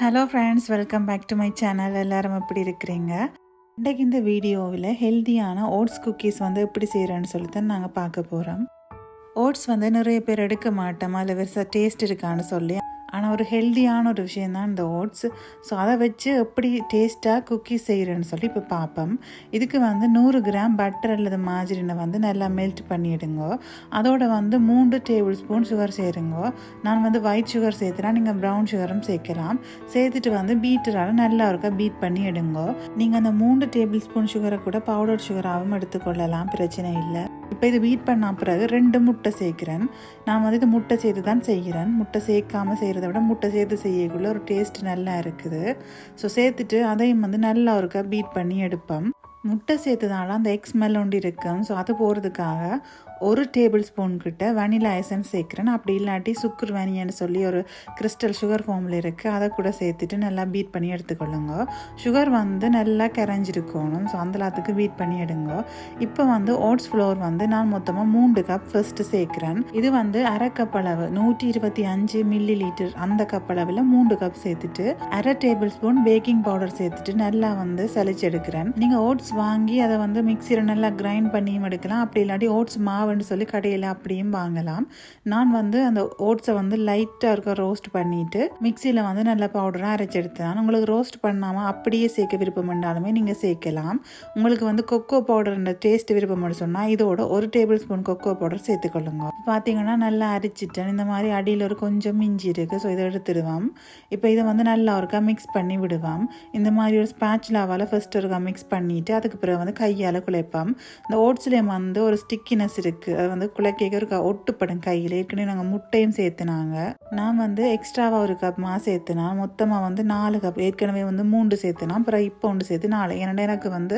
Hello friends welcome back to my channel எல்லாரும் எப்படி இருக்கிறீங்க? இன்றைக்கு இந்த வீடியோவில் ஹெல்த்தியான ஓட்ஸ் குக்கீஸ் வந்து எப்படி செய்கிறேன்னு சொல்லி தான் நாங்கள் பார்க்க போகிறோம் ஓட்ஸ் வந்து நிறைய பேர் எடுக்க மாட்டோம். அதில் பெருசாக டேஸ்ட் இருக்கான்னு சொல்லி ஆனால் ஒரு ஹெல்த்தியான ஒரு விஷயந்தான் இந்த ஓட்ஸ் ஸோ அதை வச்சு எப்படி டேஸ்ட்டாக குக்கீஸ் செய்கிறேன்னு சொல்லி இப்போ பார்ப்போம் இதுக்கு வந்து நூறு கிராம் பட்டர் அல்லது மாஜரினை வந்து நல்லா மெல்ட் பண்ணிவிடுங்க அதோட வந்து மூன்று டேபிள் ஸ்பூன் சுகர் சேருங்க. நான் வந்து ஒயிட் சுகர் சேர்த்துனா நீங்கள் ப்ரௌன் சுகரும் சேர்க்கலாம். சேர்த்துட்டு வந்து பீட்டரால் நல்லா இருக்கா பீட் பண்ணி எடுங்க நீங்கள் அந்த மூன்று டேபிள் ஸ்பூன் சுகரை கூட பவுடர் சுகராகவும் எடுத்துக்கொள்ளலாம். பிரச்சனை இல்லை. இப்போ இது பீட் பண்ண பிறகு ரெண்டு முட்டை சேர்க்குறேன். நான் வந்து இது முட்டை சேர்த்து தான் செய்கிறேன். முட்டை சேர்க்காமல் செய்கிறத விட முட்டை சேர்த்து செய்யக்குள்ள ஒரு டேஸ்ட் நல்லா இருக்குது. ஸோ சேர்த்துட்டு அதையும் வந்து நல்லா ஒருக்கா பீட் பண்ணி எடுப்பேன் முட்டை சேர்த்ததுனால அந்த எக் ஸ்மெல் ஒன்று இருக்கும் ஸோ அது போகிறதுக்காக ஒரு டேபிள் ஸ்பூன் கிட்ட வனிலா எசன்ஸ் சேர்க்குறேன். அப்படி இல்லாட்டி சுக்கர் வனியன்னு சொல்லி ஒரு கிறிஸ்டல் சுகர் ஃபார்மில் இருக்குது அதை கூட சேர்த்துட்டு நல்லா பீட் பண்ணி எடுத்துக்கொள்ளுங்க. சுகர் வந்து நல்லா கரைஞ்சிருக்கணும். ஸோ அந்த எல்லாத்துக்கு பீட் பண்ணி எடுங்க. இப்போ வந்து ஓட்ஸ் ஃப்ளோர் வந்து நான் மொத்தமாக மூன்று கப் ஃபர்ஸ்ட்டு சேர்க்குறேன். இது வந்து அரை கப் அளவு நூற்றி இருபத்தி அஞ்சு மில்லி லிட்டர் அந்த கப் அளவில் மூன்று கப் சேர்த்துட்டு அரை டேபிள் ஸ்பூன் பேக்கிங் பவுடர் சேர்த்துட்டு நல்லா வந்து செழிச்சு எடுக்கிறேன். நீங்கள் ஓட்ஸ் வாங்கி அதை வந்து மிக்சியில் நல்லா கிரைண்ட் பண்ணியும் எடுக்கலாம். அப்படி இல்லாட்டி ஓட்ஸ் மாவுன்னு சொல்லி கடையில் அப்படியும் வாங்கலாம். நான் வந்து அந்த ஓட்ஸை வந்து லைட்டாக இருக்க ரோஸ்ட் பண்ணிவிட்டு மிக்சியில் வந்து நல்லா பவுடராக அரைச்சி எடுத்தேன். உங்களுக்கு ரோஸ்ட் பண்ணாமல் அப்படியே சேர்க்க விருப்பம் இருந்தாலுமே நீங்கள் சேர்க்கலாம். உங்களுக்கு வந்து கொக்கோ பவுடர் டேஸ்ட் விருப்பம் சொன்னால் இதோட ஒரு டேபிள் ஸ்பூன் கொக்கோ பவுடர் சேர்த்துக்கொள்ளுங்க. பார்த்தீங்கன்னா நல்லா அரைச்சிட்டேன். இந்த மாதிரி அடியில் ஒரு கொஞ்சம் மிஞ்சி இருக்குது ஸோ இதை எடுத்துடுவோம். இப்போ இதை வந்து நல்லா ஒருக்கா மிக்ஸ் பண்ணி விடுவோம். இந்த மாதிரி ஒரு ஸ்பேச்சுலாவால் ஃபஸ்ட் ஒருக்கா மிக்ஸ் பண்ணிவிட்டு அதுக்கு பிறகு வந்து கையால் குழைப்போம். இந்த ஓட்ஸ்லேயும் வந்து ஒரு ஸ்டிக்கினஸ் இருக்குது அது வந்து குழைக்க ஒரு ஒட்டுப்படும் கையில். ஏற்கனவே நாங்கள் முட்டையும் சேர்த்துனாங்க. நான் வந்து எக்ஸ்ட்ராவாக ஒரு கப் மா சேர்த்துனா மொத்தமாக வந்து நாலு கப் ஏற்கனவே வந்து மூன்று சேர்த்துனா அப்புறம் இப்போ ஒன்று சேர்த்து நாலு. ஏன்னா எனக்கு வந்து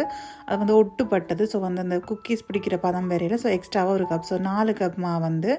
அது வந்து ஒட்டுப்பட்டது. ஸோ வந்து அந்த குக்கீஸ் பிடிக்கிற பதம் வேறையில் ஸோ எக்ஸ்ட்ராவாக ஒரு கப் ஸோ நாலு கப் மா வந்து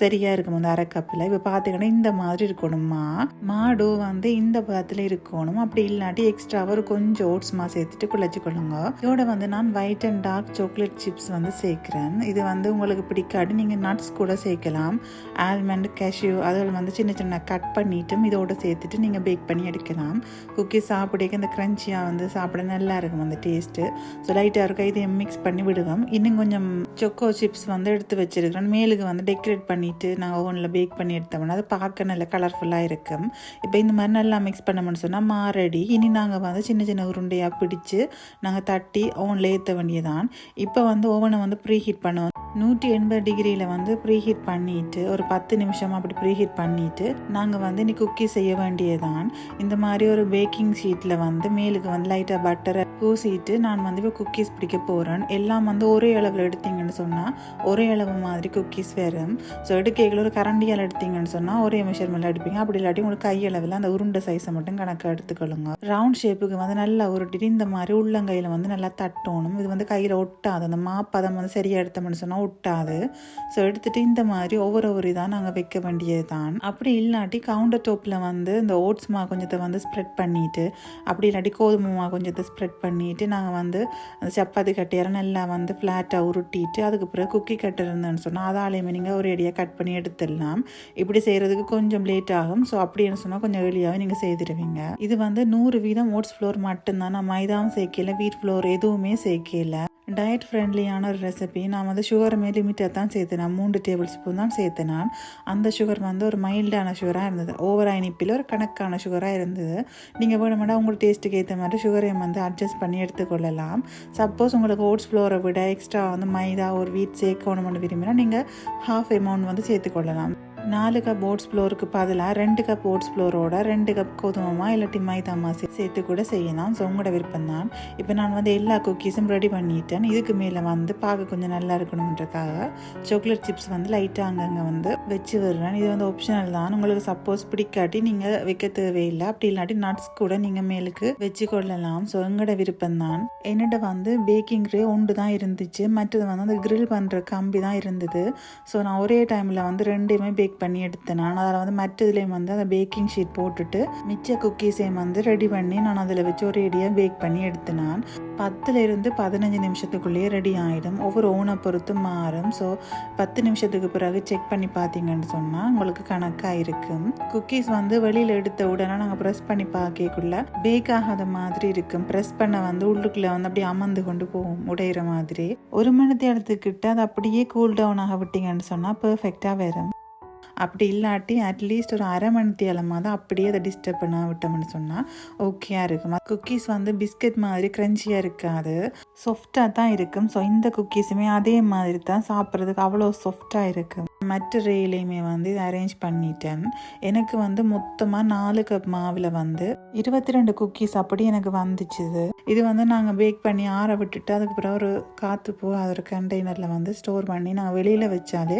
சரியாக இருக்கும். அந்த அரை கப்பில் இப்போ பார்த்தீங்கன்னா இந்த மாதிரி இருக்கணுமா மாடு வந்து இந்த பதத்தில் இருக்கணும். அப்படி இல்லாட்டி எக்ஸ்ட்ராவாக ஒரு கொஞ்சம் ஓட்ஸ் மா சேர்த்துட்டு குழச்சிக்கொள்ளுங்க இதோட வந்து நான் white and dark chocolate chips வந்து சேர்க்குறேன். இது வந்து உங்களுக்கு பிடிக்காது நீங்கள் நட்ஸ் கூட சேர்க்கலாம். ஆல்மண்ட் கேஷ்யூ அதில் வந்து சின்ன சின்ன கட் பண்ணிவிட்டும் இதோடு சேர்த்துட்டு நீங்கள் பேக் பண்ணி எடுக்கலாம். குக்கீஸ் சாப்பிடக்க இந்த க்ரன்ச்சியாக வந்து சாப்பிட நல்லா இருக்கும் அந்த டேஸ்ட்டு ஸோ லைட்டாக இருக்க இதையும் மிக்ஸ் பண்ணி விடுவோம். இன்னும் கொஞ்சம் சொக்கோ சிப்ஸ் வந்து எடுத்து வச்சிருக்கிறேன் மேலுக்கு வந்து டெக்கரேட் பண்ணிவிட்டு நாங்கள் ஓவனில் பேக் பண்ணி எடுத்தோம்னா அது பார்க்க நல்ல கலர்ஃபுல்லாக இருக்கும். இப்போ இந்த மாதிரி நல்லா மிக்ஸ் பண்ணோம்னு சொன்னால் மாரடி இனி நாங்கள் வந்து சின்ன சின்ன உருண்டையாக பிடிச்சி நாங்கள் தட்டி ஓவனில் ஏற்ற வேண்டியதான் இப்போ வந்து ஓவனை வந்து ப்ரீ ஹீட் பண்ணுவோம். நூற்றி எண்பது டிகிரியில் வந்து ப்ரீஹீட் பண்ணிவிட்டு பண்ணிட்டு ஒரு பத்து நிமிஷம் அப்படி ப்ரீஹீட் பண்ணிவிட்டு பண்ணிட்டு நாங்கள் வந்து நீ குக்கி செய்ய வேண்டியதான் இந்த மாதிரி ஒரு பேக்கிங் ஷீட்டில் வந்து மேலுக்கு வந்து லைட்டாக பட்டரை பூசிட்டு நான் வந்து இப்போ குக்கீஸ் பிடிக்க போகிறேன் எல்லாம் வந்து ஒரே அளவில் எடுத்தீங்கன்னு சொன்னால் ஒரே அளவு மாதிரி குக்கீஸ் வரும். ஸோ எடுக்கைகள் ஒரு கரண்டியால் எடுத்தீங்கன்னு சொன்னால் ஒரே மெஷர்மெண்ட் எடுப்பீங்க. அப்படி இல்லாட்டி உங்களுக்கு கையளவில் அந்த உருண்டை சைஸை மட்டும் கணக்காக எடுத்துக்கொள்ளுங்க. ரவுண்ட் ஷேப்புக்கு வந்து நல்லா உருட்டிட்டு இந்த மாதிரி உள்ளங்கையில் வந்து நல்லா தட்டணும். இது வந்து கையில் ஒட்டாது. அந்த மாப்பதம் வந்து சரியாக எடுத்தோம்னு சொன்னால் ஒட்டாது ஸோ எடுத்துகிட்டு இந்த மாதிரி ஒவ்வொரு ஒவ்வொரு இதாக நாங்கள் வைக்க வேண்டியது தான் அப்படி இல்லாட்டி கவுண்டர் டோப்பில் வந்து இந்த ஓட்ஸ் மா கொஞ்சத்தை வந்து ஸ்ப்ரெட் பண்ணிவிட்டு அப்படி இல்லாட்டி கோதுமை மா கொஞ்சத்தை ஸ்ப்ரெட் பண்ணிவிட்டு நாங்கள் வந்து அந்த சப்பாத்தி கட்டையார நல்லா வந்து ஃப்ளாட்டாக உருட்டிட்டு அதுக்கு பிறகு குக்கி கட்டர் இருந்தேன்னு சொன்னால் அதாலேயுமே நீங்கள் ஒரு அடியாக கட் பண்ணி எடுத்துடலாம். இப்படி செய்கிறதுக்கு கொஞ்சம் லேட் ஆகும். ஸோ அப்படின்னு சொன்னால் கொஞ்சம் ஏர்லியாகவே நீங்கள் செய்திருவீங்க இது வந்து நூறு வீதம் ஓட்ஸ் ஃப்ளோர் மட்டும்தான். நான் மைதாவும் சேர்க்கல வீட் ஃப்ளோர் எதுவுமே சேர்க்கல. டயட் ஃப்ரெண்ட்லியான ஒரு ரெசிபி நான் வந்து சுகருமே லிமிட்டாக தான் சேர்த்தினேன். மூன்று டேபிள் ஸ்பூன் தான் சேர்த்தேன் அந்த சுகர் வந்து ஒரு மைல்டான சுகராக இருந்தது. ஓவர் இனிப்பில் ஒரு கணக்கான சுகராக இருந்தது. நீங்கள் வேணுமெண்டா உங்களுக்கு டேஸ்ட்டுக்கு ஏற்ற மாதிரி சுகரையும் வந்து அட்ஜஸ்ட் பண்ணி எடுத்துக்கொள்ளலாம் சப்போஸ் உங்களுக்கு ஓட்ஸ் ஃப்ளோரை விட எக்ஸ்ட்ரா வந்து மைதா ஒரு வீட் சேர்க்கணும்னு விரும்பினா நீங்கள் ஹாஃப் அமௌண்ட் வந்து சேர்த்துக்கொள்ளலாம் நாலு கப் ஓட்ஸ் ஃப்ளோருக்கு பதிலாக ரெண்டு கப் ஓட்ஸ் ஃப்ளோரோட ரெண்டு கப் கோதுமமா இல்லாட்டி மைதாமா சேர்த்து கூட செய்யலாம். ஸோ உங்களோட விருப்பம் தான் இப்போ நான் வந்து எல்லா குக்கீஸும் ரெடி பண்ணிட்டேன். இதுக்கு மேலே வந்து பார்க்க கொஞ்சம் நல்லா இருக்கணுன்றக்காக சாக்லேட் சிப்ஸ் வந்து லைட்டாக அங்கங்கே வந்து வச்சு விடுறேன். இது வந்து ஆப்ஷனல் தான். உங்களுக்கு சப்போஸ் பிடிக்காட்டி நீங்கள் வைக்க தேவையில்லை. அப்படி இல்லாட்டி நட்ஸ் கூட நீங்கள் மேலுக்கு வச்சு கொள்ளலாம். ஸோ எங்களோட விருப்பம் தான் என்னோட வந்து பேக்கிங் ரே ஒன்று தான் இருந்துச்சு. மற்றது வந்து அந்த கிரில் பண்ணுற கம்பி தான் இருந்தது. ஸோ நான் ஒரே டைமில் வந்து ரெண்டையுமே பேக் பேக் பண்ணி எடுத்தேன். நான் அதில் வந்து மற்ற இதுலேயும் வந்து அந்த பேக்கிங் ஷீட் போட்டுட்டு மிச்ச குக்கீஸையும் வந்து ரெடி பண்ணி நான் அதில் வச்சு ஒரு ரெடியாக பேக் பண்ணி எடுத்தேன் நான். பத்துலேருந்து பதினஞ்சு நிமிஷத்துக்குள்ளேயே ரெடி ஆகிடும் ஒவ்வொரு ஓனை பொறுத்து மாறும். ஸோ பத்து நிமிஷத்துக்கு பிறகு செக் பண்ணி பார்த்தீங்கன்னு சொன்னால் உங்களுக்கு கணக்காக இருக்கும். குக்கீஸ் வந்து வெளியில் எடுத்த உடனே நாங்கள் ப்ரெஸ் பண்ணி பார்க்கக்குள்ள பேக் ஆகாத மாதிரி இருக்கும். ப்ரெஸ் பண்ண வந்து உள்ளுக்குள்ளே வந்து அப்படியே அமர்ந்து கொண்டு போகும் உடையிற மாதிரி. ஒரு மணி நேரத்துக்கிட்ட அது அப்படியே கூல் டவுன் ஆக விட்டீங்கன்னு சொன்னால் பெர்ஃபெக்டாக வரும். அப்படி இல்லாட்டி அட்லீஸ்ட் ஒரு அரை மணி தேலமாக தான் அப்படியே அதை டிஸ்டர்ப் பண்ண விட்டோம்னு சொன்னால் ஓகேயாக இருக்கும். குக்கீஸ் வந்து பிஸ்கட் மாதிரி க்ரன்ச்சியாக இருக்காது. சாஃப்டாக தான் இருக்கும். ஸோ இந்த குக்கீஸுமே அதே மாதிரி தான் சாப்பிட்றதுக்கு அவ்வளோ சாஃப்டாக இருக்கும். மற்ற ரேலையுமே வந்து இதை அரேஞ்ச் பண்ணிட்டேன். எனக்கு வந்து மொத்தமாக நாலு கப் மாவில் வந்து இருபத்தி ரெண்டு குக்கீஸ் அப்படி எனக்கு வந்துச்சுது இது வந்து நாங்கள் பேக் பண்ணி ஆற விட்டுட்டு அதுக்கு பிறகு ஒரு காற்று போ அதோட கண்டெய்னரில் வந்து ஸ்டோர் பண்ணி நாங்கள் வெளியில் வச்சாலே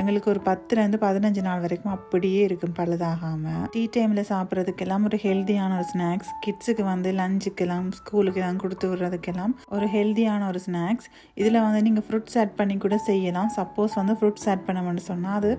எங்களுக்கு ஒரு பத்துலேருந்து பதினஞ்சு நாள் வரைக்கும் அப்படியே இருக்கும் பழுதாகாமல் டீ டைமில் சாப்பிட்றதுக்கெல்லாம் ஒரு ஹெல்த்தியான ஒரு ஸ்நாக்ஸ் கிட்ஸுக்கு வந்து லஞ்சுக்கெல்லாம் ஸ்கூலுக்கு எல்லாம் கொடுத்து விடுறதுக்கெல்லாம் ஒரு ஹெல்த்தியான ஒரு ஸ்நாக்ஸ் இதில் வந்து நீங்கள் ஃப்ரூட்ஸ் ஆட் பண்ணி கூட செய்யலாம். சப்போஸ் வந்து ஃப்ரூட்ஸ் ஆட் பண்ண சொன்னால் அது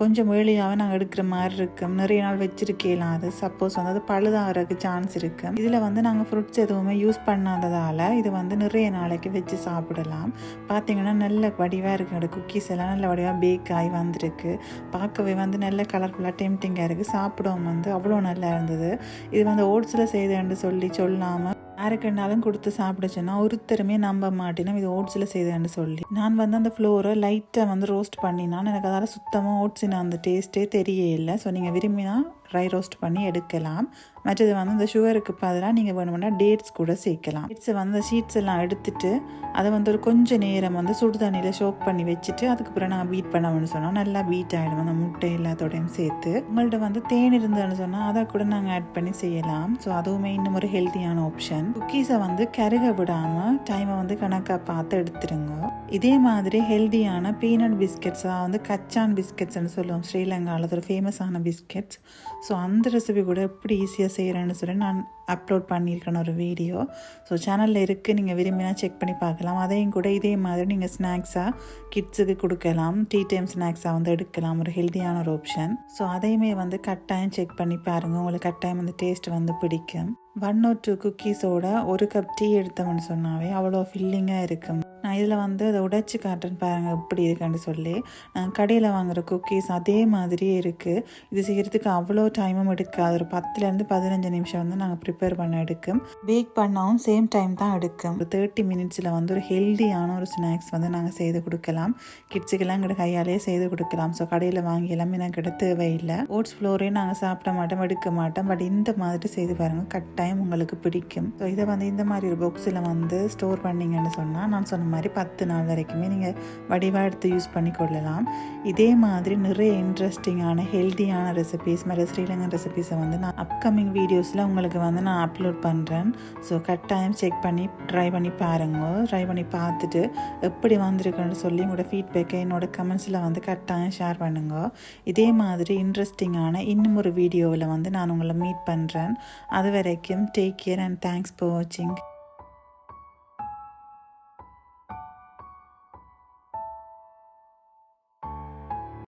கொஞ்சம் வேலையாகவே நாங்கள் எடுக்கிற மாதிரி இருக்கும் நிறைய நாள் வச்சிருக்கலாம் அது. சப்போஸ் வந்து அது பழுதாகிறதுக்கு சான்ஸ் இருக்கும் இதில் வந்து நாங்கள் ஃப்ரூட்ஸ் எதுவுமே யூஸ் பண்ணாததால் இது வந்து நிறைய நாளைக்கு வச்சு சாப்பிடலாம். பார்த்தீங்கன்னா நல்ல வடிவாக இருக்கு. குக்கீஸ் எல்லாம் நல்ல வடிவாக பேக் ஆகி வந்திருக்கு. பார்க்கவே வந்து நல்ல கலர்ஃபுல்லாக டெம்டிங்காக இருக்குது சாப்பிடவும் வந்து அவ்வளோ நல்லா இருந்தது. இது வந்து ஓட்ஸில் செய்தேன்னு சொல்லி சொல்லாமல் யாருக்குன்னாலும் கொடுத்து சாப்பிட சொன்னால் ஒருத்தருமே நம்ப மாட்டேனும் இது ஓட்ஸில் செய்தேன்னு சொல்லி. நான் வந்து அந்த ஃப்ளோரை லைட்டாக வந்து ரோஸ்ட் பண்ணினான். எனக்கு அதால் சுத்தமாக ஓட்ஸின் அந்த டேஸ்ட்டே தெரிய இல்லை. ஸோ நீங்கள் விரும்பினா ட்ரை ரோஸ்ட் பண்ணி எடுக்கலாம். மற்றது வந்து இந்த சுகருக்கு பதிலாக நீங்கள் வேணும்னா டேட்ஸ் கூட சேர்க்கலாம். டேட்ஸை வந்து ஷீட்ஸ் எல்லாம் எடுத்துட்டு அதை வந்து ஒரு கொஞ்சம் நேரம் வந்து சுடு தண்ணியில் ஷோக் பண்ணி வச்சுட்டு அதுக்கப்புறம் நாங்கள் பீட் பண்ணோம்னு சொன்னால் நல்லா பீட் ஆகிடும் அந்த முட்டை எல்லாத்தோடையும் சேர்த்து. உங்கள்ட்ட வந்து தேன் இருந்ததுன்னு சொன்னால் அதை கூட நாங்கள் ஆட் பண்ணி செய்யலாம். ஸோ அதுவுமே இன்னும் ஒரு ஹெல்த்தியான ஆப்ஷன் குக்கீஸை வந்து கருக விடாமல் டைமை வந்து கணக்காக பார்த்து எடுத்துருங்க. இதே மாதிரி ஹெல்த்தியான பீனட் பிஸ்கெட்ஸ் வந்து கச்சான் பிஸ்கெட்ஸ்னு சொல்லுவோம். ஸ்ரீலங்காவில் ஒரு ஃபேமஸான பிஸ்கெட்ஸ் ஸோ அந்த ரெசிபி கூட எப்படி ஈஸியாக செய்கிறேன்னு சொல்லி நான் அப்லோட் பண்ணியிருக்கேன் ஒரு வீடியோ ஸோ சேனலில் இருக்குது நீங்கள் விரும்பினா செக் பண்ணி பார்க்கலாம். அதையும் கூட இதே மாதிரி நீங்கள் ஸ்நாக்ஸாக கிட்ஸுக்கு கொடுக்கலாம். டீ டைம் ஸ்நாக்ஸாக வந்து எடுக்கலாம். ஒரு ஹெல்த்தியான ஒரு ஆப்ஷன் ஸோ அதையுமே வந்து கட்டாயம் செக் பண்ணி பாருங்கள் உங்களுக்கு கட்டாயம் அந்த டேஸ்ட் வந்து பிடிக்கும். ஒன் ஆர் டூ குக்கீஸோட ஒரு கப் டீ எடுத்தோம்னு சொன்னாவே அவ்வளோ ஃபில்லிங்காக இருக்கும். நான் இதில் வந்து அதை உடைச்சி காட்டுறேன் பாருங்கள் எப்படி இருக்குன்னு சொல்லி. நான் கடையில் வாங்குற குக்கீஸ் அதே மாதிரியே இருக்குது இது செய்கிறதுக்கு அவ்வளோ டைமும் எடுக்காது ஒரு பத்துலேருந்து பதினஞ்சு நிமிஷம் வந்து நாங்கள் ப்ரிப்பேர் பண்ண எடுக்கும். பேக் பண்ணவும் சேம் டைம் தான் எடுக்கும். ஒரு தேர்ட்டி மினிட்ஸில் வந்து ஒரு ஹெல்தியான ஒரு ஸ்நாக்ஸ் வந்து நாங்கள் செய்து கொடுக்கலாம். கிட்ஸுக்கெல்லாம் எங்கள்ட கையாலேயே செய்து கொடுக்கலாம். ஸோ கடையில் வாங்கி எல்லாமே எனக்கு எடுத்து தேவையில்லை. ஓட்ஸ் ஃப்ளோரையும் நாங்கள் சாப்பிட மாட்டோம் எடுக்க மாட்டோம். பட் இந்த மாதிரி செய்து பாருங்கள் கட்டாயம் உங்களுக்கு பிடிக்கும். ஸோ இதை வந்து இந்த மாதிரி ஒரு பாக்ஸில் வந்து ஸ்டோர் பண்ணீங்கன்னு சொன்னால் நான் சொன்ன மாதிரி பத்து நாள் வரைக்குமே நீங்கள் வடிவாக எடுத்து யூஸ் பண்ணி கொள்ளலாம் இதே மாதிரி நிறைய இன்ட்ரெஸ்டிங்கான ஹெல்த்தியான ரெசிபீஸ் மாதிரி ஸ்ரீலங்கன் ரெசிபீஸை வந்து நான் அப்கமிங் வீடியோஸில் உங்களுக்கு வந்து நான் அப்லோட் பண்ணுறேன் ஸோ கட்டாயம் செக் பண்ணி ட்ரை பண்ணி பாருங்க. ட்ரை பண்ணி பார்த்துட்டு எப்படி வந்திருக்குன்னு சொல்லி உங்களோட ஃபீட்பேக்கை என்னோட கமெண்ட்ஸில் வந்து கட்டாயம் ஷேர் பண்ணுங்க. இதே மாதிரி இன்ட்ரெஸ்டிங்கான இன்னும் ஒரு வீடியோவில் வந்து நான் உங்களை மீட் பண்ணுறேன் அது வரைக்கும் take care and thanks for வாட்சிங்